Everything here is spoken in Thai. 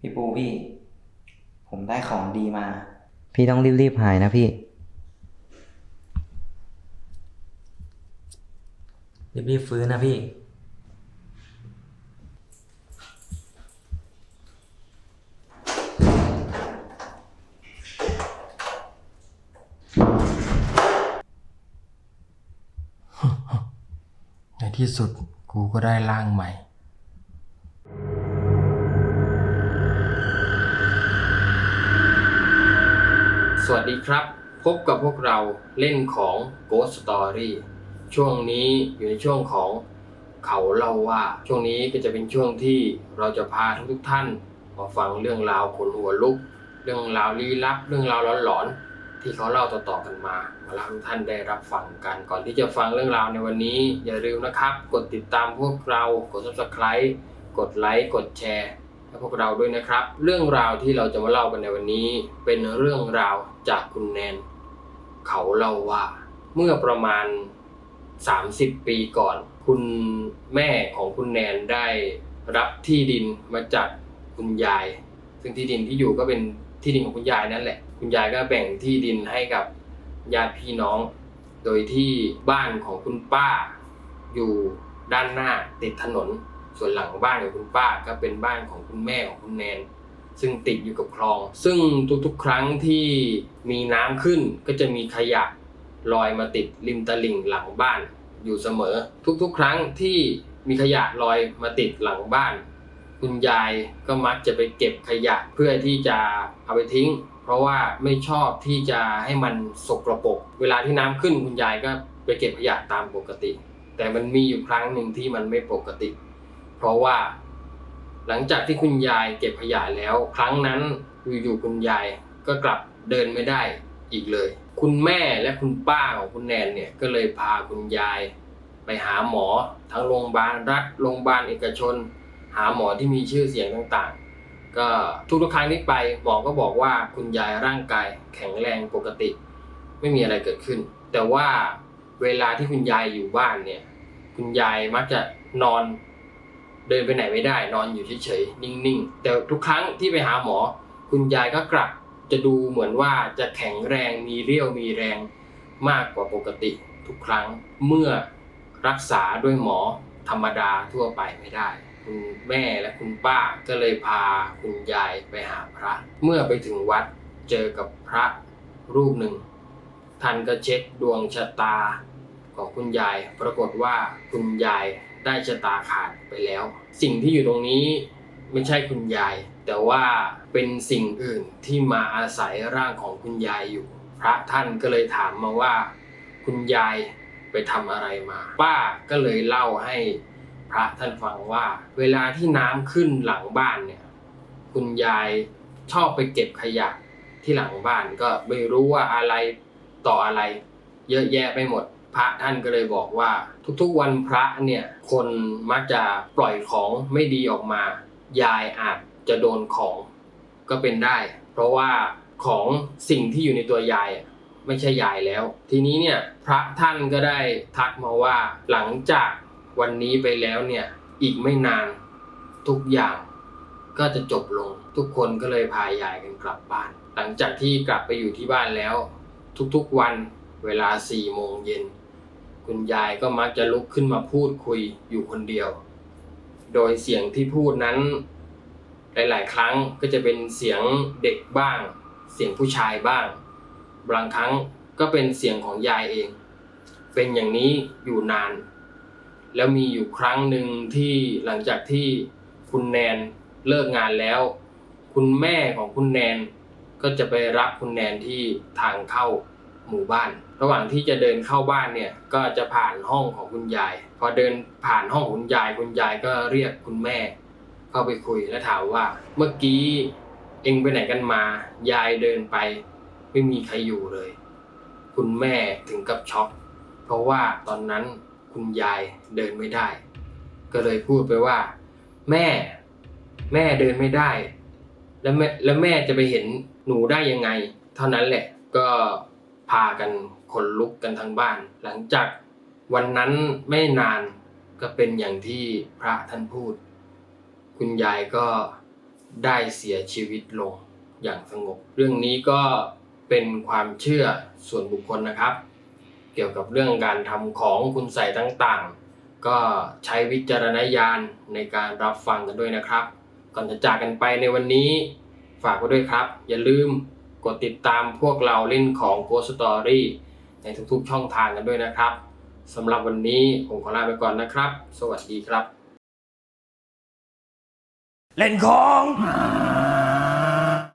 พี่ ผมได้ของดีมา พี่ต้องรีบๆหายนะพี่ รีบๆฟื้นนะพี่ ในที่สุดกูก็ได้ร่างใหม่ วัสดีครับ พบกับพวกเราเล่นของ Ghost Story ช่วงนี้อยู่ในช่วงของเขาเล่าว่า ช่วงนี้ก็จะเป็นช่วงที่เราจะพาทุกๆท่านมาฟังเรื่องราวขนหัวลุก เรื่องราวลี้ลับ เรื่องราวหลอนๆที่เขาเล่าต่อๆกันมามาเล่าทุกท่านได้รับฟังกัน ก่อนที่จะฟังเรื่องราวในวันนี้ อย่าลืมนะครับ กดติดตามพวกเรากด subscribe กดไลค์กดแชร์ ให้พวกเราด้วยนะครับ เรื่องราวที่เราจะมาเล่ากันในวันนี้ เป็นเรื่องราวจากคุณแนน เขาเล่าว่า เมื่อประมาณ 30 ปีก่อน คุณแม่ของคุณแนนได้รับที่ดินมาจากคุณยาย ซึ่งที่ดินที่อยู่ก็เป็นที่ดินของคุณยายนั่นแหละ คุณยายก็แบ่งที่ดินให้กับญาติพี่น้อง โดยที่บ้านของคุณป้าอยู่ด้านหน้าติดถนน ส่วนหลังบ้านของคุณป้าก็เป็นบ้านของคุณแม่ของคุณแนน ซึ่งติดอยู่กับคลอง ซึ่งทุกๆ ครั้งที่มีน้ำขึ้นก็จะมีขยะลอยมาติดริมตลิ่งหลังบ้านอยู่เสมอ ทุกๆ ครั้งที่มีขยะลอยมาติดหลังบ้าน คุณยายก็มักจะไปเก็บขยะเพื่อที่จะเอาไปทิ้ง เพราะว่าไม่ชอบที่จะให้มันสกรปรกเวลาที่น้ำขึ้นคุณยายก็ไปเก็บขยะตามปกติ แต่มันมีอยู่ครั้งหนึ่งที่มันไม่ปกติ เพราะว่า หลังจากที่คุณยายเก็บขยะแล้ว ครั้งนั้นอยู่ๆคุณยายก็กลับเดินไม่ได้อีกเลย คุณแม่และคุณป้าของคุณแนนเนี่ยก็เลยพาคุณยาย ไปหาหมอทั้งโรงพยาบาลรัฐโรงพยาบาลเอกชน หาหมอที่มีชื่อเสียงต่างๆ ก็ทุกๆครั้งที่ไปหมอก็บอกว่าคุณยายร่างกายแข็งแรงปกติ ไม่มีอะไรเกิดขึ้น แต่ว่าเวลาที่คุณยายอยู่บ้านเนี่ย คุณยายมักจะนอน เดินไปไหนไม่ได้ นอนอยู่เฉยๆนิ่งๆ แต่ทุกครั้งที่ไปหาหมอ คุณยายก็กลับจะดูเหมือนว่าจะแข็งแรงมีเรี่ยวมีแรงมากกว่าปกติทุกครั้งเมื่อรักษาด้วยหมอธรรมดาทั่วไปไม่ได้ คุณแม่และคุณป้าก็เลยพาคุณยายไปหาพระ เมื่อไปถึงวัดเจอกับพระรูปหนึ่ง ท่านก็เช็คดวงชะตาของคุณยาย ปรากฏว่าคุณยาย ได้ชะตาขาดไปแล้ว สิ่งที่อยู่ตรงนี้ไม่ใช่คุณยาย แต่ว่าเป็นสิ่งอื่นที่มาอาศัยร่างของคุณยายอยู่ พระท่านก็เลยถามมาว่า คุณยายไปทำอะไรมา ป้าก็เลยเล่าให้พระท่านฟังว่า เวลาที่น้ำขึ้นหลังบ้านเนี่ย คุณยายชอบไปเก็บขยะที่หลังบ้านก็ไม่รู้ว่าอะไรต่ออะไร เยอะแยะไปหมด พระท่านก็เลยบอกว่า ทุกๆวันพระเนี่ยคนมักจะปล่อยของไม่ดีออกมา ยายอาจจะโดนของก็เป็นได้ เพราะว่าของสิ่งที่อยู่ในตัวยายไม่ใช่ยายแล้ว ทีนี้เนี่ยพระท่านก็ได้ทักมาว่าหลังจากวันนี้ไปแล้วเนี่ยอีกไม่นานทุกอย่างก็จะจบลงทุกคนก็เลยพายายกันกลับบ้าน หลังจากที่กลับไปอยู่ที่บ้านแล้ว ทุกๆวันเวลาสี่โมงเย็น คุณยายก็มักจะลุกขึ้นมาพูดคุยอยู่คนเดียว โดยเสียงที่พูดนั้น หลาย ๆ ครั้งก็จะเป็นเสียงเด็กบ้าง เสียงผู้ชายบ้าง บางครั้งก็เป็นเสียงของยายเอง เป็นอย่างนี้อยู่นาน แล้วมีอยู่ครั้งหนึ่งที่หลังจากที่คุณแนนเลิกงานแล้ว คุณแม่ของคุณแนนก็จะไปรับคุณแนนที่ทางเข้า หมู่บ้าน ระหว่างที่จะเดินเข้าบ้านเนี่ยก็จะผ่านห้องของคุณยาย พอเดินผ่านห้องคุณยายคุณยายก็เรียกคุณแม่ เข้าไปคุยและถามว่า เมื่อกี้เองไปไหนกันมา ยายเดินไป ไม่มีใครอยู่เลย คุณแม่ถึงกับช็อกเพราะว่าตอนนั้นคุณยายเดินไม่ได้ ก็เลยพูดไปว่า แม่ แม่เดินไม่ได้ แล้วแม่แล้วแม่จะไปเห็นหนูได้ยังไง เท่านั้นแหละก็ พากันขนลุกกันทั้งบ้าน หลังจากวันนั้นไม่นานก็เป็นอย่างที่พระท่านพูด คุณยายก็ได้เสียชีวิตลงอย่างสงบ เรื่องนี้ก็เป็นความเชื่อส่วนบุคคลนะครับ เกี่ยวกับเรื่องการทำของคุณใส่ต่างๆ ก็ใช้วิจารณญาณในการรับฟังกันด้วยนะครับ ก่อนจะจากกันไปในวันนี้ฝากไว้ด้วยครับ อย่าลืม กดติดตามพวกเราเล่นของ Ghost Story ในทุกๆช่องทางกันด้วยนะครับสำหรับวันนี้ผมขอลาไปก่อนนะครับ สวัสดีครับ เล่นของ